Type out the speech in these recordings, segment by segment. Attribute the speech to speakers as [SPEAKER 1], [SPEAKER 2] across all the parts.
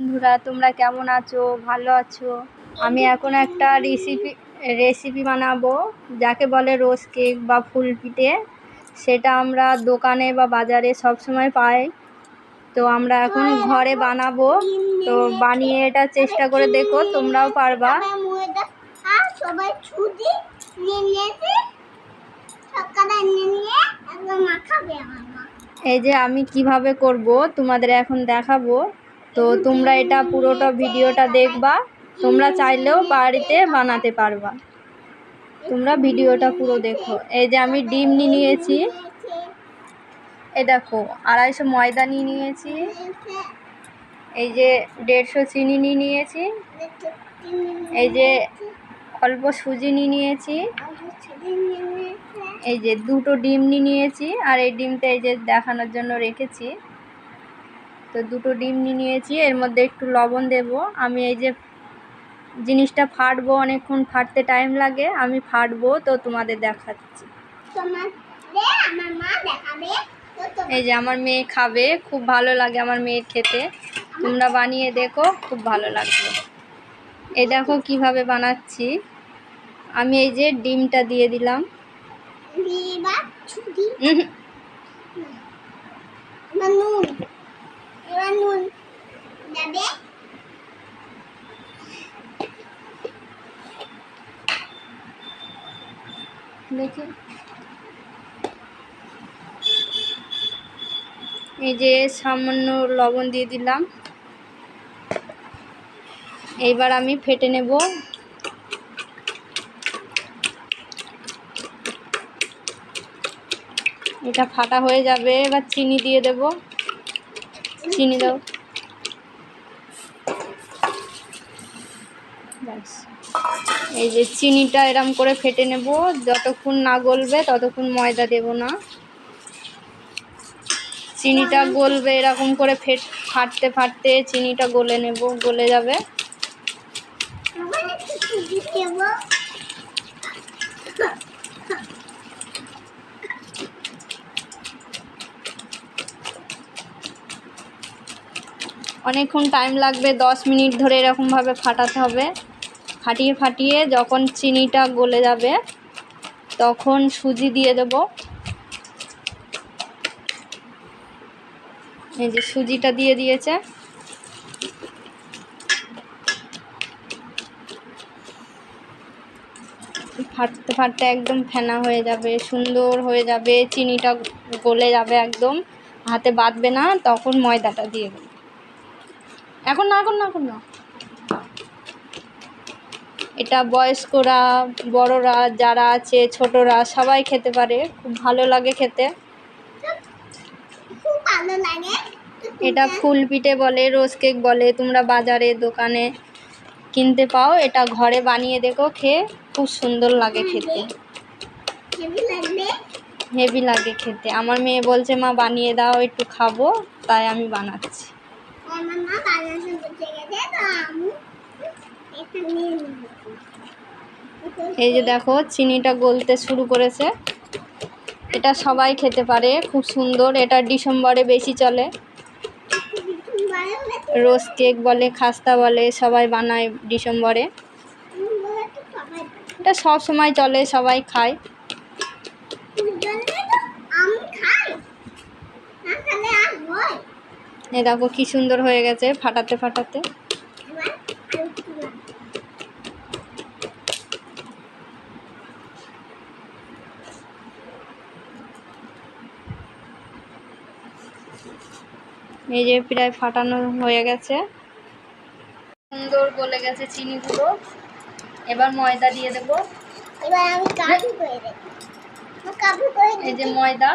[SPEAKER 1] বন্ধুরা, তোমরা কেমন আছো? ভালো আছো? আমি এখন একটা রেসিপি রেসিপি বানাবো, যাকে বলে রোজ কেক বা ফুল পিঠে। সেটা আমরা দোকানে বা বাজারে সব সময় পাই। তো আমরা এখন ঘরে বানাবো। তো বানিয়ে এটা চেষ্টা করে দেখো, তোমরাও পারবা। এই যে আমি কীভাবে করব, তোমাদের এখন দেখাবো। তো তোমরা এটা পুরোটা ভিডিওটা দেখবা, তোমরা চাইলেও বাড়িতে বানাতে পারবা। তোমরা ভিডিওটা পুরো দেখো। এই যে আমি ডিম নিয়ে নিয়েছি। এ দেখো, আড়াইশো ময়দা নিয়ে নিয়েছি। এই যে দেড়শো চিনি নিয়ে নিয়েছি। এই যে অল্প সুজি নিয়ে নিয়েছি। এই যে দুটো ডিম নিয়ে নিয়েছি। আর এই ডিমটা এই যে দেখানোর জন্য রেখেছি। তো দুটো ডিম নিয়ে নিয়েছি এর মধ্যে একটু লবণ দেব। আমি এই যে জিনিসটা ফাটবো অনেকক্ষণ ফাটতে টাইম লাগে আমি ফাটবো তো তোমাদের দেখাচ্ছি। এই যে আমার মেয়ে খাবে খুব ভালো লাগে আমার মেয়ের খেতে। তোমরা বানিয়ে দেখো খুব ভালো লাগবে। এই দেখো কীভাবে বানাচ্ছি। আমি এই যে ডিমটা দিয়ে দিলাম।
[SPEAKER 2] নুন এবার নুন যাবে
[SPEAKER 1] দেখি। এই যে সামান্য লবণ দিয়ে দিলাম। এইবার আমি ফেটে নেব। এটা ফাটা হয়ে যাবে, এবার চিনি দিয়ে দেব। চিনি দাও। এই যে চিনিটা এরম করে ফেটে নেব যতক্ষণ না গলবে ততক্ষণ ময়দা দেব না। চিনিটা গলবে এরকম করে ফেট ফাটতে ফাটতে চিনিটা গলে নেব গলে যাবে। অনেকক্ষণ টাইম লাগবে দশ মিনিট ধরে এরকমভাবে ফাটাতে হবে। ফাটিয়ে ফাটিয়ে যখন চিনিটা গলে যাবে, তখন সুজি দিয়ে দেব। এই যে সুজিটা দিয়ে দিয়েছে। ফাটতে ফাটতে একদম ফেনা হয়ে যাবে, সুন্দর হয়ে যাবে, চিনিটা গলে যাবে একদম। হাতে বাঁধবে না, তখন ময়দাটা দিয়ে দেবে। এখন না এখন না এখন না। এটা বয়স্করা বড়রা যারা আছে ছোটরা সবাই খেতে পারে। খুব ভালো লাগে খেতে। এটা ফুল পিঠে বলে রোজ কেক বলে। তোমরা বাজারে দোকানে কিনতে পাও। এটা ঘরে বানিয়ে দেখো খেয়ে। খুব সুন্দর লাগে খেতে।
[SPEAKER 2] হেভি
[SPEAKER 1] লাগে খেতে। আমার মেয়ে বলছে মা বানিয়ে দাও একটু খাব। তাই আমি বানাচ্ছি।
[SPEAKER 2] আমার মা থেকে গেছে তো আমি
[SPEAKER 1] এই যে দেখো, চিনিটা গলতে শুরু করেছে। এটা সবাই খেতে পারে, খুব সুন্দর। এটা ডিসেম্বরে বেশি চলে। রোজ কেক বলে, খাস্তা বলে, সবাই বানায় ডিসেম্বরে। এটা সব সময় চলে, সবাই খায়। এই দেখো, কি সুন্দর হয়ে গেছে, ফাটাতে ফাটাতে
[SPEAKER 2] এবার আরেকটু লাগবে।
[SPEAKER 1] এই যে প্রায় ফাটানো হয়ে গেছে। সুন্দর গলে গেছে চিনিগুলো। এবার ময়দা দিয়ে দেব।
[SPEAKER 2] এবার আমি কাবু করে দেবো। আমি করে
[SPEAKER 1] এই যে ময়দা।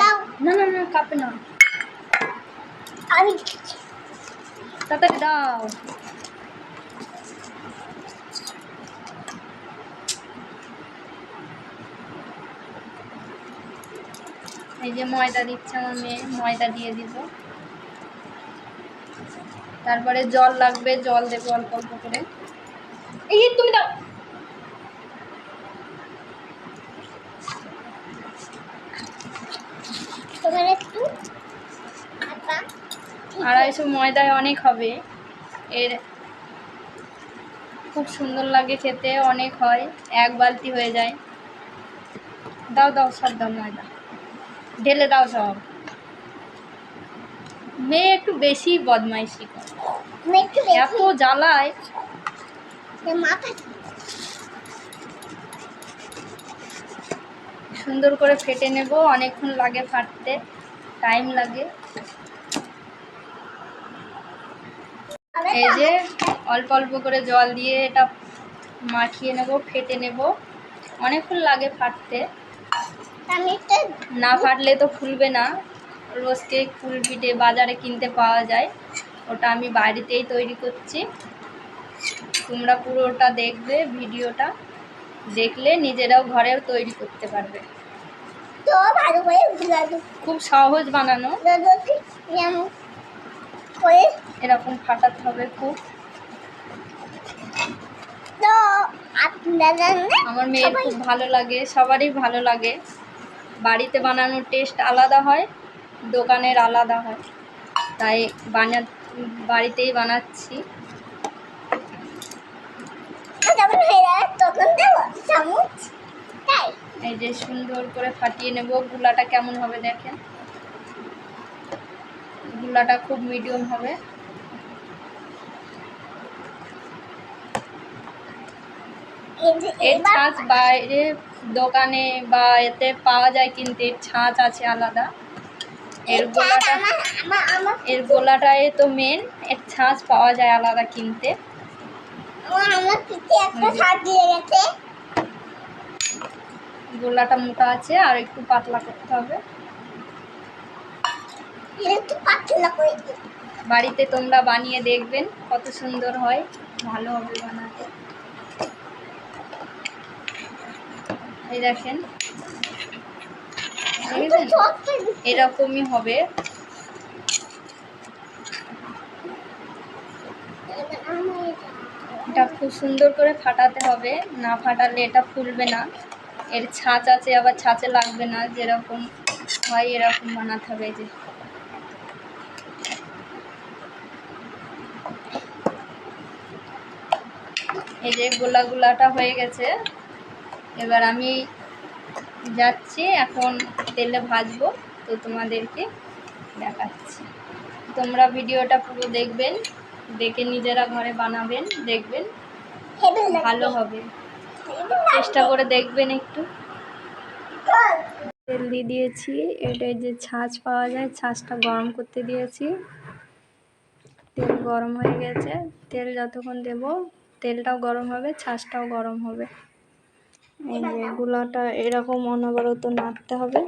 [SPEAKER 1] না না না কাপে না।
[SPEAKER 2] আমি
[SPEAKER 1] তাড়াতাড়ি দাও। এই যে ময়দা দিচ্ছে আমার মেয়ে। ময়দা দিয়ে দিব। তারপরে জল লাগবে জল দেবো অল্প অল্প করে। এই তুমি দাও। আড়াইশো ময়দায় অনেক হবে। এর খুব সুন্দর লাগে খেতে অনেক হয় এক বালতি হয়ে যায়। দাও দাও সব দাও ময়দা। ঢেলে দাও সব। মেয়ে একটু বেশি বদমাইশি করে। এত জ্বালায়। সুন্দর করে ফেটে নেব অনেকক্ষণ লাগে ফাটতে টাইম লাগে। এই যে অল্প অল্প করে জল দিয়ে এটা মাখিয়ে নেব ফেটে নেব। অনেকক্ষণ লাগে ফাটতে। না ফাটলে তো ফুলবে না। রোজ কেক ফুল পিঠে বাজারে কিনতে পাওয়া যায়। ওটা আমি বাড়িতেই তৈরি করছি। তোমরা পুরোটা দেখবে ভিডিওটা দেখলে নিজেরাও ঘরেও তৈরি করতে পারবে। খুব সহজ বানানো। এরকম ফাটাতে হবে খুব। আমার মেয়ের খুব ভালো লাগে সবারই ভালো লাগে। বাড়িতে বানানোর টেস্ট আলাদা হয়। দোকানের আলাদা হয়। তাই বানা, বাড়িতেই বানাচ্ছি। এই যে সুন্দর করে ফাটিয়ে নেব। গুলাটা কেমন হবে দেখেন? গুলাটা খুব মিডিয়াম হবে। এর ছাঁচ বাইরে দোকানে বা এতে পাওয়া যায়, কিন্তু এর ছাঁচ আছে আলাদা। এর গোলাটা এর গোলাটাই তো মেন এর ছাঁচ পাওয়া যায় আলাদা কিনতে। গোলাটা মোটা আছে আর একটু পাতলা করতে হবে। বাড়িতে তোমরা বানিয়ে দেখবেন কত সুন্দর হয় ভালো হবে বানাতে। এই দেখেন এরকমই হবে। এটা খুব সুন্দর করে ফাটাতে হবে। না ফাটালে এটা ফুলবে না। এর ছাঁচ আছে, আবার ছাঁচে লাগবে না। যেরকম হয় এরকম বানাতে হবে যে। এই যে গোলা গোলাটা হয়ে গেছে। এবার আমি যাচ্ছি, এখন তেলে ভাজবো, তো তোমাদেরকে দেখাচ্ছি। তোমরা ভিডিওটা পুরো দেখবেন, দেখে নিজেরা ঘরে বানাবেন, দেখবেন ভালো হবে। চেষ্টা করে দেখবেন একটু। তেল দিয়ে দিয়েছি, এটাই যে ছাঁচ পাওয়া যায়, ছাঁচটা গরম করতে দিয়েছি। তেল গরম হয়ে গেছে, তেল যতক্ষণ দেব, তেলটাও গরম হবে, ছাঁচটাও গরম হবে। এই এরকম অনবরত নাড়তে হবে।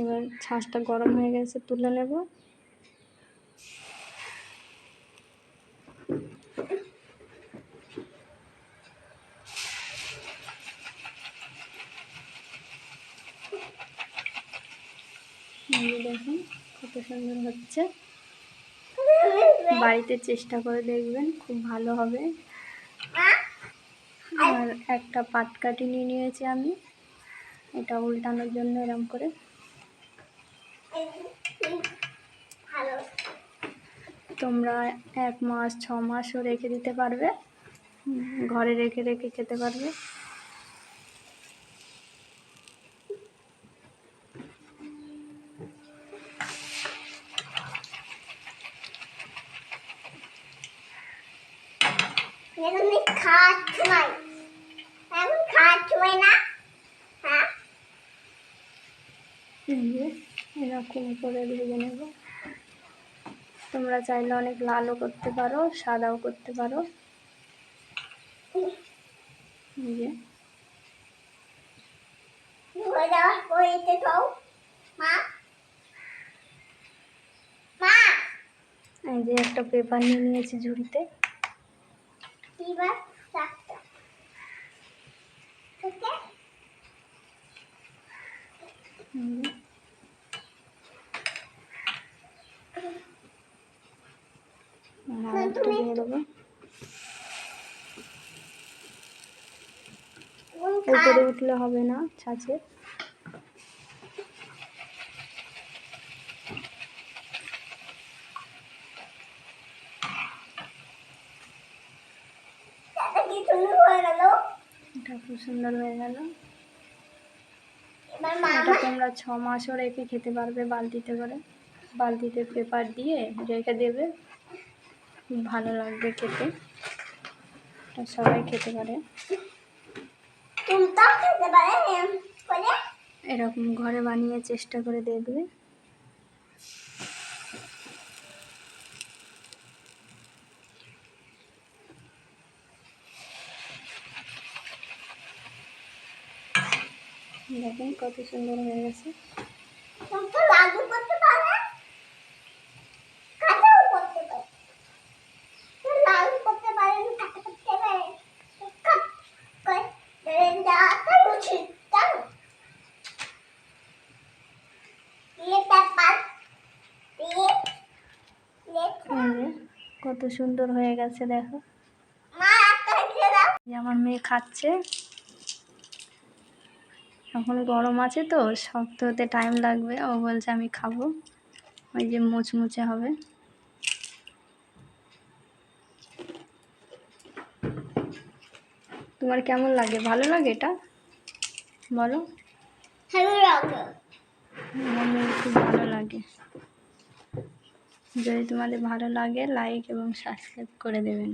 [SPEAKER 2] এবার
[SPEAKER 1] ছাঁচটা গরম হয়ে গেছে, তুলে নেব। দেখুন কত সুন্দর হচ্ছে। বাড়িতে চেষ্টা করে দেখবেন, খুব ভালো হবে। একটা পাটকাঠি নিয়ে নিয়েছি আমি। এটা উল্টানোর জন্য এরম করে। তোমরা এক মাস, ছ মাসও রেখে দিতে পারবে। ঘরে রেখে রেখে খেতে পারবে।
[SPEAKER 2] সময় এখন খাওয়ার না? হ্যাঁ?
[SPEAKER 1] এরকম করে ভেজে নেব। তোমরা চাইলে অনেক লালও করতে পারো সাদাও করতে পারো। যে। এই যে একটা পেপার নিয়ে নিয়েছি ঝুড়িতে। উপরে উঠলে হবে না ছাঁচে খুব সুন্দর হয়ে তোমরা ছ খেতে পারবে বালতিতে করে। বালতিতে পেপার দিয়ে দেবে। খুব ভালো লাগবে খেতে। সবাই খেতে পারে। এরকম ঘরে বানিয়ে চেষ্টা করে দেখবে। দেখেন কত সুন্দর হয়ে গেছে।
[SPEAKER 2] করতে পারে কাঁচাও করতে পারে তুই লাল করতে পারে কাঁচা করতে পারে কাট করে বেরেন্দাটা মুছি জানো দিয়ে পেপার দিয়ে দিয়ে
[SPEAKER 1] এই যে কত সুন্দর হয়ে গেছে দেখো। আমার মেয়ে খাচ্ছে। এখন গরম আছে তো শক্ত হতে টাইম লাগবে। ও বলছে আমি খাব। ওই যে মুচমুচে হবে। তোমার কেমন লাগে? ভালো লাগে এটা? বলো।
[SPEAKER 2] হেভি লাগে।
[SPEAKER 1] খুব ভালো লাগে। যদি তোমাদের ভালো লাগে লাইক এবং সাবস্ক্রাইব করে দেবেন।